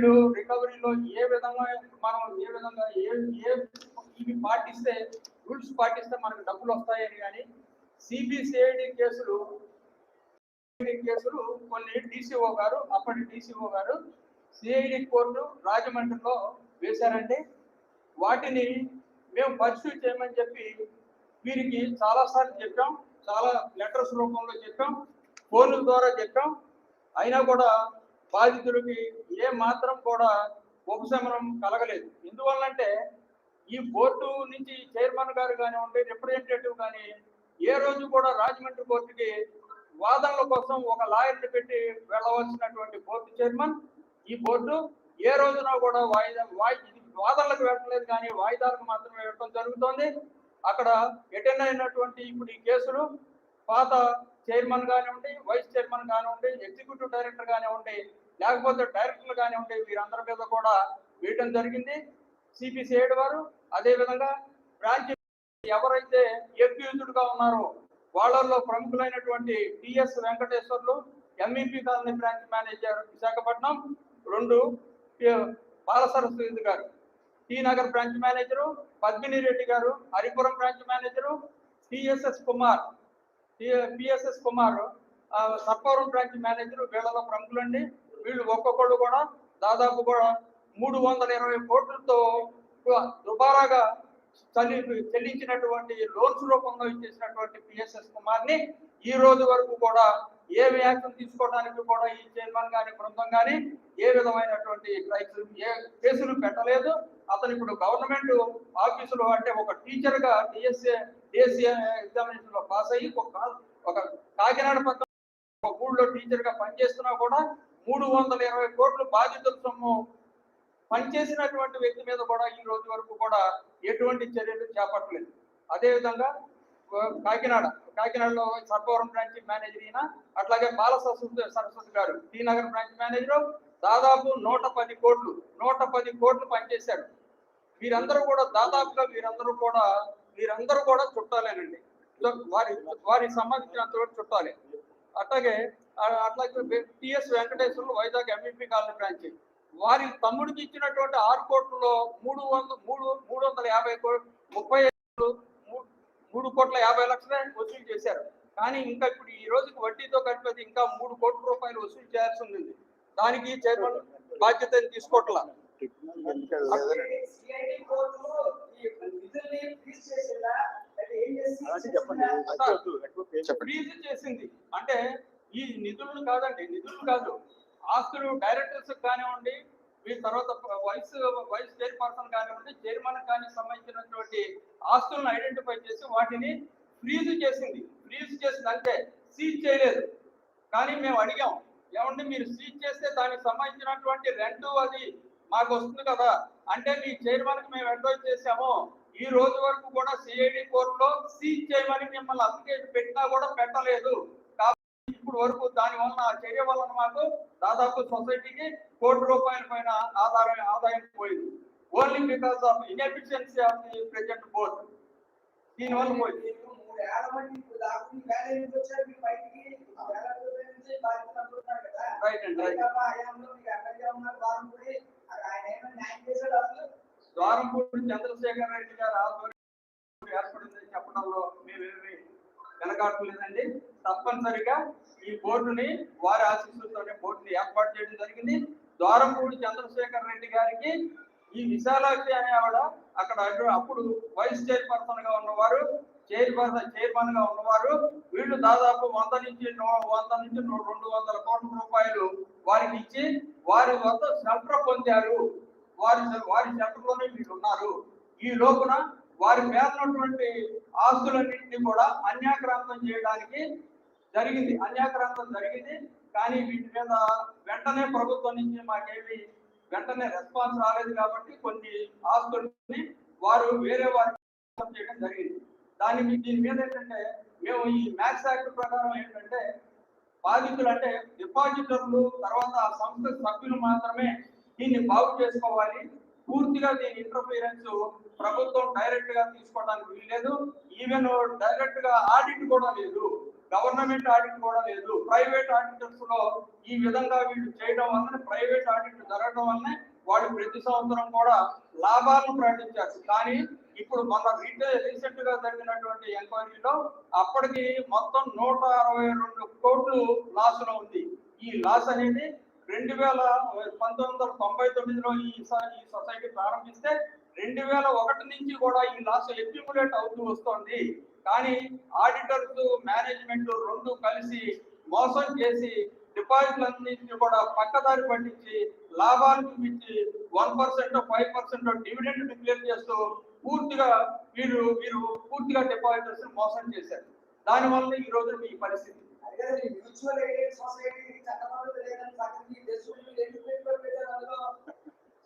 వీళ్ళు రికవరీలో ఏ విధంగా మనం ఏ విధంగా ఏ ఏ ఇవి పాటిస్తే రూల్స్ పాటిస్తే మనకు డబ్బులు వస్తాయని కానీ సిబిసిఐడి కేసులు కేసులు కొన్ని డిసిఓ గారు అప్పటి డిసిఓ గారు సిఐడి కోర్టు రాజమండ్రిలో వేశారండి. వాటిని మేము పర్సూ చేయమని చెప్పి వీరికి చాలాసార్లు చెప్పాం చాలా లెటర్స్ రూపంలో చెప్పాం ఫోన్ల ద్వారా చెప్పాం. అయినా కూడా బాధితులకి ఏ మాత్రం కూడా ఉపశమనం కలగలేదు. ఎందువల్లంటే ఈ బోర్డు నుంచి చైర్మన్ గారు కానివ్వండి రిప్రజెంటేటివ్ కానీ ఏ రోజు కూడా రాజమండ్రి బోర్డుకి వాదనల కోసం ఒక లాయర్ని పెట్టి వెళ్ళవలసినటువంటి బోర్డు చైర్మన్ ఈ బోర్డు ఏ రోజున కూడా వాయిదా వాయి వాదనలకు వెళ్ళలేదు కానీ వాయిదాలకు మాత్రమే వెళ్ళడం జరుగుతోంది. అక్కడ ఎటెండ్ అయినటువంటి ఇప్పుడు ఈ కేసులు పాత చైర్మన్ కానివ్వండి వైస్ చైర్మన్ కానివ్వండి ఎగ్జిక్యూటివ్ డైరెక్టర్ కానివ్వండి లేకపోతే డైరెక్టర్లు కానివ్వండి వీరందరి మీద కూడా వేయడం జరిగింది. సిపిసిఐడి వారు అదేవిధంగా బ్రాంచ్ ఎవరైతే ఎక్యూజ్డ్గా ఉన్నారో వాళ్ళల్లో ప్రముఖులైనటువంటి T S Venkateswarlu M E P colony branch manager Visakhapatnam రెండు Balasaraswathi garu. T Nagar branch manager Padmini Reddy garu Haripuram branch manager T S S Kumar. P S S Kumar Sarpavaram branch manager వీళ్ళలో ప్రముఖులండి. వీళ్ళు ఒక్కొక్కళ్ళు కూడా దాదాపు కూడా మూడు వందల ఇరవై కోట్లతో దుబారాగా చెల్లించినటువంటి లోన్స్ రూపంలో ఇచ్చేసినటువంటి పిఎస్ఎస్ కుమార్ని ఈ రోజు వరకు కూడా ఏ వ్యాఖ్యలు తీసుకోవడానికి కూడా ఈ చైర్మన్ గాని బృందం గాని ఏ విధమైనటువంటి రైట్స్ ఏ కేసులు పెట్టలేదు. అతను ఇప్పుడు గవర్నమెంట్ ఆఫీసులో అంటే ఒక టీచర్గా డిఎస్ఏ డిఎస్ఏ ఎగ్జామినేషన్లో పాస్ అయ్యి ఒక ఒక కాకినాడ పక్కన ఒక ఊళ్ళో టీచర్గా పనిచేస్తున్నా కూడా మూడు వందల ఇరవై కోట్లు బాధితుల సొమ్ము పనిచేసినటువంటి వ్యక్తి మీద కూడా ఈ రోజు వరకు కూడా ఎటువంటి చర్యలు చేపట్టలేదు. అదేవిధంగా కాకినాడ కాకినాడలో సర్పవరం బ్రాంచ్ మేనేజర్ ఈయన అట్లాగే బాల సరస్వతి సరస్వతి గారు టీ నగర్ బ్రాంచ్ మేనేజర్ దాదాపు నూట పది కోట్లు నూట పది కోట్లు పనిచేశారు. వీరందరూ కూడా దాదాపుగా వీరందరూ కూడా వీరందరూ కూడా చుట్టాలేనండి. వారి వారికి సంబంధించినంత వరకు చుట్టాలే. అట్లాగే అట్లాగే T S Venkateswarlu Vizag M E P colony branch. వారి తమ్ముడికి ఇచ్చినటువంటి ఆరు కోట్లలో మూడు వంద మూడు మూడు వందల యాభై కోట్లు ముప్పై మూడు కోట్ల యాభై లక్షలే వసూలు చేశారు. కానీ ఇంకా ఇప్పుడు ఈ రోజుకి వడ్డీతో కలిపేది ఇంకా మూడు కోట్ల రూపాయలు వసూలు చేయాల్సి ఉంది. దానికి చైర్మన్ బాధ్యతను తీసుకోవట్లా? చెప్పండి. చేసింది. అంటే ఈ నిధులను కాదండి నిధులు కాదు. ఆస్తులు డైరెక్టర్స్ కానివ్వండి మీ తర్వాత వైస్ వైస్ చైర్పర్సన్ కానివ్వండి చైర్మన్ కానీ సంబంధించినటువంటి ఆస్తులను ఐడెంటిఫై చేసి వాటిని ఫ్రీజ్ చేసింది. ఫ్రీజ్ చేసింది అంటే సీజ్ చేయలేదు. కానీ మేము అడిగాం ఏమండి మీరు సీజ్ చేస్తే దానికి సంబంధించినటువంటి రెంట్ అది మాకు వస్తుంది కదా. అంటే మీ చైర్మన్కి మేము అడ్వైజ్ చేశాము ఈ రోజు వరకు కూడా సిఐడి కోర్టులో సీజ్ చేయమని మిమ్మల్ని అప్లికేషన్ పెట్టినా కూడా పెట్టలేదు. ఇప్పుడు వరకు దాని వలన చర్య వలన మాకు దాదాపు సొసైటీకి కోటి రూపాయల పైన ఆధారం ఆదాయం పోయింది. Only because of inefficiency of the present board దీనివల్ల పోయింది. అసలు? ద్వారంపూడి చంద్రశేఖర్ రెడ్డి గారు ఆధ్వర్యంలో ఏర్పడిందని చెప్పడంలో మేమేమి వెనకాడలేదండి తప్పనిసరిగా ఈ బోర్డుని వారి ఆశీస్సులతోనే బోర్డుని ఏర్పాటు చేయడం జరిగింది. ద్వారంపూడి చంద్రశేఖర్ రెడ్డి గారికి ఈ విశాలాక్షి అనే ఆవిడ అక్కడ అటు- అప్పుడు వైస్ చైర్పర్సన్గా ఉన్నవారు చైర్పర్సన్ చైర్మన్గా ఉన్నవారు వీళ్ళు దాదాపు వంద నుంచి నూ- వంద నుంచి రెండు వందల కోట్ల రూపాయలు వారికి ఇచ్చి వారి వద్ద షెల్టర్ పొందారు. వారి వారి సెంటర్లోనే వీళ్ళు ఉన్నారు. ఈ లోపున వారి మీద ఉన్నటువంటి ఆస్తులన్నింటినీ కూడా అన్యాక్రాంతం చేయడానికి జరిగింది. అన్యాక్రాంతం జరిగింది. కానీ వీటి మీద వెంటనే ప్రభుత్వం నుంచి మాకేమి వెంటనే రెస్పాన్స్ రాలేదు కాబట్టి కొన్ని ఆస్తుల్ని వారు వేరే వారికి చేయడం జరిగింది. దాని మీ- దీని మీద ఏంటంటే మేము ఈ మ్యాక్స్ యాక్ట్ ప్రకారం ఏంటంటే బాధితులు అంటే డిపాజిటర్లు తర్వాత సంస్థ సభ్యులు మాత్రమే దీన్ని బాగు చేసుకోవాలి. పూర్తిగా దీని ఇంటర్ఫీరెన్స్ ప్రభుత్వం డైరెక్ట్గా తీసుకోవడానికి వీల్లేదు. ఈవెన్ డైరెక్ట్గా ఆడిట్ కూడా లేదు. గవర్నమెంట్ ఆడిట్ కూడా లేదు. ప్రైవేట్ ఆడిటర్స్లో ఈ విధంగా వీళ్ళు చేయడం వలన ప్రైవేట్ ఆడిట్ జరగడం వల్లనే వాళ్ళు ప్రతి సంవత్సరం కూడా లాభాలను ప్రకటించారు. కానీ ఇప్పుడు మన రీసెంట్గా జరిగినటువంటి ఎంక్వైరీలో అప్పటికి మొత్తం నూట అరవై రెండు కోట్లు లాస్లో ఉంది. ఈ లాస్ అనేది రెండు వేల పంతొమ్మిది వందల తొంభై తొమ్మిదిలో ఈ ఈ సొసైటీ ప్రారంభిస్తే రెండు వేల ఒకటి నుంచి కూడా ఈ లాస్ ఎక్యుములేట్ అవుతూ వస్తోంది. కానీ ఆడిటర్స్ మేనేజ్మెంట్ రెండు కలిసి మోసం చేసి డిపాజిట్లన్నింటినీ కూడా పక్కదారి పట్టించి లాభాలు చూపించి one percent five percent dividend declare చేస్తూ పూర్తిగా వీరు వీరు పూర్తిగా డిపాజిటర్స్ మోసం చేశారు. దానివల్ల ఈ రోజు ఈ పరిస్థితి? మ్యూచువల్ ఎయిడెడ్ సొసైటీ చట్టబద్ధత లేదని ఎందుకు పెట్టారు అందులో.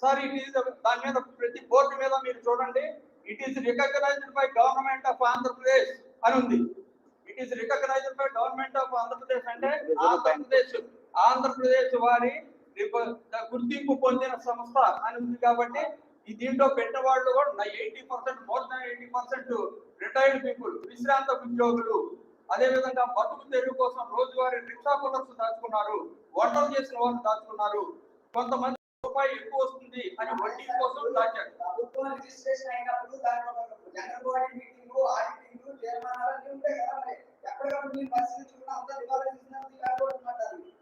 సార్ ఇట్ ఈస్ దాని మీద ప్రతి బోర్డు మీద మీరు చూడండి. It is recognised by government of Andhra Pradesh అని ఉంది. It is recognised by government of Andhra Pradesh అంటే ఆంధ్రప్రదేశ్. ఆంధ్రప్రదేశ్ వారి రిప- గుర్తింపు పొందిన సంస్థ అని ఉంది కాబట్టి ఈ దీంట్లో పెట్టిన వాళ్ళు కూడా eighty percent more than eighty percent retired people విశ్రాంత ఉద్యోగులు. అదే విధంగా బతుకు తెరువు కోసం రోజువారీ రిక్షా పునర్స్ దాచుకున్నారు వంటలు చేసిన వాళ్ళు దాచుకున్నారు. కొంతమంది రూపాయి ఎక్కువ వస్తుంది అని వడ్డీ కోసం దాచారు.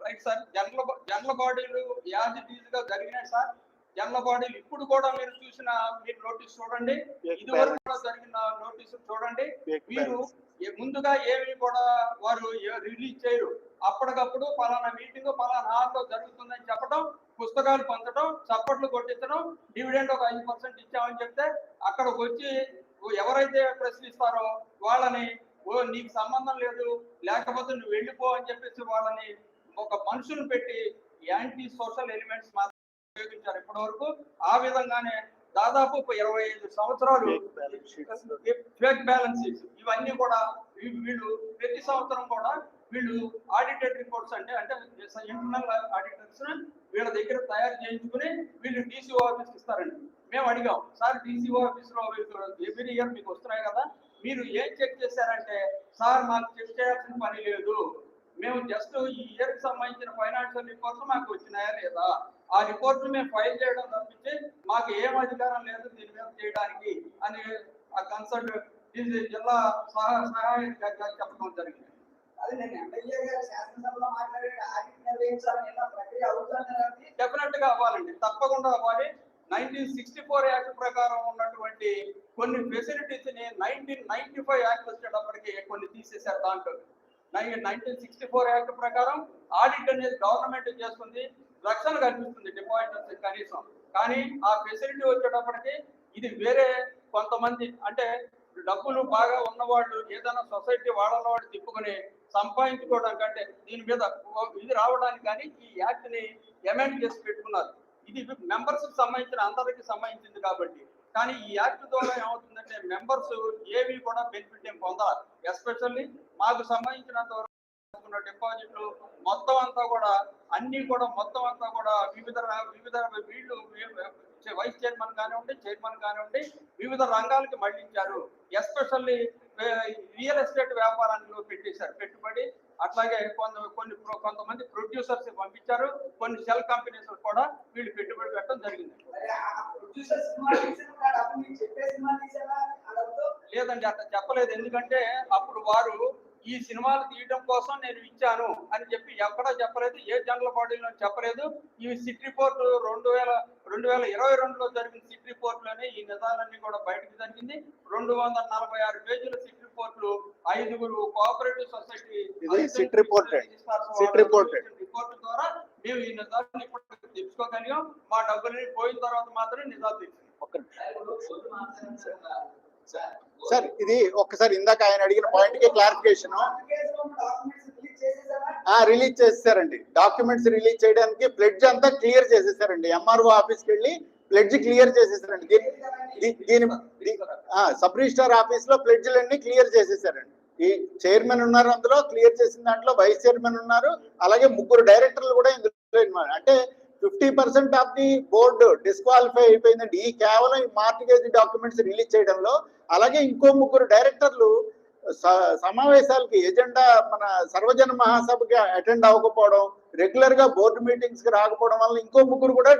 రైట్ సార్ జనరల్ జనరల్ బాడీలు యాజ్ ఈజ్గా జరిగినాయి సార్. జనరల్ బాడీలు ఇప్పుడు కూడా మీరు చూసిన మీరు నోటీస్ చూడండి. ఇది వరకు కూడా జరిగిన నోటీస్ చూడండి. మీరు ముందుగా ఏమి కూడా వారు రిలీజ్ చేయరు. అప్పటికప్పుడు పలానా మీటింగ్ పలానా హాల్లో జరుగుతుందని చెప్పడం పుస్తకాలు పంచడం చప్పట్లు కొట్టించడం డివిడెండ్ ఒక ఐదు పర్సెంట్ ఇచ్చామని చెప్తే అక్కడికి వచ్చి ఎవరైతే ప్రశ్నిస్తారో వాళ్ళని ఓ నీకు సంబంధం లేదు లేకపోతే నువ్వు వెళ్ళిపో అని చెప్పేసి వాళ్ళని ఒక మనుషులు పెట్టి యాంటీ సోషల్ ఎలిమెంట్స్ మాత్రం ఉపయోగించారు ఇప్పటి వరకు ఆ విధంగానే దాదాపు ఇరవై ఐదు సంవత్సరాలు ఫేక్ బ్యాలెన్స్ ఇవన్నీ కూడా వీళ్ళు ప్రతి సంవత్సరం కూడా వీళ్ళు ఆడిటెడ్ రిపోర్ట్స్ అంటే అంటే ఇంటర్నల్ ఆడిటర్స్ వీళ్ళ దగ్గర తయారు చేయించుకుని వీళ్ళు డీసీఓ ఆఫీస్ ఇస్తారండి. మేము అడిగాం సార్ డీసీఓ ఆఫీస్లో ఎవ్రీ ఇయర్ మీకు వస్తున్నాయి కదా మీరు ఏం చెక్ చేశారంటే సార్ మాకు చెక్ చేయాల్సిన పని లేదు. మేము జస్ట్ ఈ ఇయర్కి సంబంధించిన ఫైనాన్షియల్ రిపోర్ట్స్ మాకు వచ్చినాయా లేదా? ఆ రిపోర్ట్ మేము ఫైల్ చేయడం తప్పించి మాకు ఏం అధికారం లేదు దీని మీద చేయడానికి అని ఆ కన్సల్ట్ జిల్లా సహా సహాయ గారు చెప్పడం జరిగింది. అది నేను ఎమ్మెల్యే గారు శాసనసభలో మాట్లాడే ఆడిట్ నిర్వహించాలని ఇలా ప్రక్రియ డెఫినెట్గా అవ్వాలండి. తప్పకుండా అవ్వాలి. నైన్టీన్ సిక్స్టీ ఫోర్ యాక్ట్ ప్రకారం ఉన్నటువంటి కొన్ని ఫెసిలిటీస్ని నైన్టీన్ నైన్టీ ఫైవ్ యాక్ట్ వచ్చేటప్పటికి కొన్ని తీసేశారు దాంట్లో. నైన్టీన్ సిక్స్టీ ఫోర్ యాక్ట్ ప్రకారం ఆడిట్ అనేది గవర్నమెంట్ చేస్తుంది. రక్షణ కనిపిస్తుంది డిపాజిటర్స్ కనీసం. కానీ ఆ ఫెసిలిటీ వచ్చేటప్పటికి ఇది వేరే కొంతమంది అంటే డబ్బులు బాగా ఉన్నవాళ్ళు ఏదైనా సొసైటీ వాళ్ళ వాళ్ళు తిప్పుకొని సంపాదించుకోవడం కంటే దీని మీద ఇది రావడానికి కానీ ఈ యాక్ట్ని అమెండ్ చేసి పెట్టుకున్నారు. ఇది మెంబర్స్ సంబంధించిన అందరికి సంబంధించింది కాబట్టి. కానీ ఈ యాక్ట్ ద్వారా ఏమవుతుందంటే మెంబర్స్ ఏవి కూడా బెనిఫిట్ ఏం పొందాలి. ఎస్పెషల్లీ మాకు సంబంధించినంత వరకు డిపాజిట్లు మొత్తం అంతా కూడా అన్ని కూడా మొత్తం అంతా కూడా వివిధ వివిధ వీళ్ళు వైస్ చైర్మన్ కానివ్వండి చైర్మన్ కానివ్వండి వివిధ రంగాలకి మళ్ళించారు. ఎస్పెషల్లీ రియల్ ఎస్టేట్ వ్యాపారాన్ని పెట్టేశారు. పెట్టుబడి అట్లాగే కొంత కొన్ని కొంతమంది ప్రొడ్యూసర్స్ పంపించారు. కొన్ని సెల్ కంపెనీస్ కూడా వీళ్ళు పెట్టుబడి పెట్టడం జరిగింది. లేదండి అట్లా చెప్పలేదు. ఎందుకంటే అప్పుడు వారు ఈ సినిమాలు తీయడం కోసం నేను ఇచ్చాను అని చెప్పి ఎక్కడా చెప్పలేదు ఏ జనరల్ బాడీలో చెప్పలేదు. ఈ సిట్ రిపోర్ట్ రెండు వేల రెండు వేల ఇరవై రెండులో జరిగిన సిట్ రిపోర్ట్లోనే ఈ నిజాలన్నీ కూడా బయటకు జరిగింది రెండు వందల నలభై ఆరు పేజీల సిట్ రిపోర్ట్లు ఐదుగురు cooperative society SIT. SIT. Report. ద్వారా మేము ఈ నిజాలను ఇప్పుడు తెలుసుకోగలిగాం. మా డబ్బులు పోయిన తర్వాత మాత్రమే నిజాలు ఒక్క సార్ ఇది ఒక్కసారి ఇందాక ఆయన అడిగిన పాయింట్కి క్లారిఫికేషన్ రిలీజ్ ఆ రిలీజ్ చేసేసారండి. డాక్యుమెంట్స్ రిలీజ్ చేయడానికి ప్లెడ్జ్ అంతా క్లియర్ చేసేసారండి. ఎంఆర్ఓ ఆఫీస్కి వెళ్ళి ప్లెడ్జ్ క్లియర్ చేసేసారండి. దీని దీని సబ్ రిజిస్టార్ ఆఫీస్లో ప్లెడ్జ్లన్నీ క్లియర్ చేసేసారండి. ఈ చైర్మన్ ఉన్నారు అందులో క్లియర్ చేసిన దాంట్లో వైస్ చైర్మన్ ఉన్నారు. అలాగే ముగ్గురు డైరెక్టర్లు కూడా ఇందులో అంటే fifty percent of the board disqualify అయిపోయిందండి. ఈ కేవలం ఈ మార్టిగేజ్ డాక్యుమెంట్స్ రిలీజ్ చేయడంలో అలాగే ఇంకో ముగ్గురు డైరెక్టర్లు స- సమావేశాలకి ఎజెండా మన సర్వజన మహాసభకి అటెండ్ అవ్వకపోవడం రెగ్యులర్గా బోర్డు మీటింగ్స్కి రాకపోవడం వల్ల ఇంకో ముగ్గురు కూడా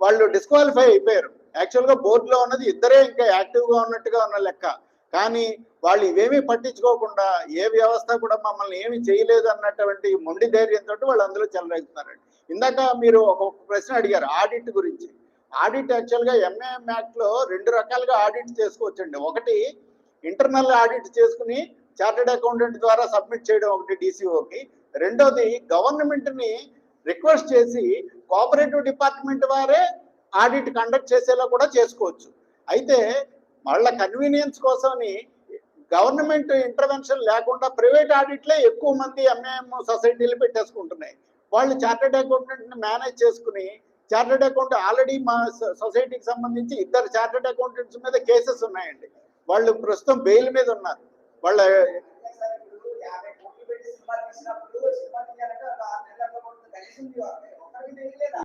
వాళ్ళు డిస్క్వాలిఫై అయిపోయారు. యాక్చువల్గా బోర్డులో ఉన్నది ఇద్దరే ఇంకా యాక్టివ్గా ఉన్నట్టుగా ఉన్న లెక్క. కానీ వాళ్ళు ఇవేమీ పట్టించుకోకుండా ఏ వ్యవస్థ కూడా మమ్మల్ని ఏమీ చేయలేదు అన్నటువంటి మొండి ధైర్యంతో వాళ్ళు అందులో చెలరేగుతున్నారండి. ఇందాక మీరు ఒక ప్రశ్న అడిగారు ఆడిట్ గురించి. ఆడిట్ యాక్చువల్గా ఎంఏఎం యాక్ట్లో రెండు రకాలుగా ఆడిట్ చేసుకోవచ్చండి. ఒకటి ఇంటర్నల్ ఆడిట్ చేసుకుని చార్టెడ్ అకౌంటెంట్ ద్వారా సబ్మిట్ చేయడం ఒకటి డీసీఓకి రెండోది గవర్నమెంట్ని రిక్వెస్ట్ చేసి కోఆపరేటివ్ డిపార్ట్మెంట్ వారే ఆడిట్ కండక్ట్ చేసేలా కూడా చేసుకోవచ్చు. అయితే వాళ్ళ కన్వీనియన్స్ కోసమని గవర్నమెంట్ ఇంటర్వెన్షన్ లేకుండా ప్రైవేట్ ఆడిట్లే ఎక్కువ మంది ఎంఏఎం సొసైటీలు పెట్టేసుకుంటున్నాయి. వాళ్ళు చార్టెడ్ అకౌంటెంట్ని మేనేజ్ చేసుకుని చార్టెడ్ అకౌంట్ ఆల్రెడీ మా సొసైటీకి సంబంధించి ఇద్దరు చార్టెడ్ అకౌంటెంట్స్ మీద కేసెస్ ఉన్నాయండి. వాళ్ళు ప్రస్తుతం బెయిల్ మీద ఉన్నారు. వాళ్ళ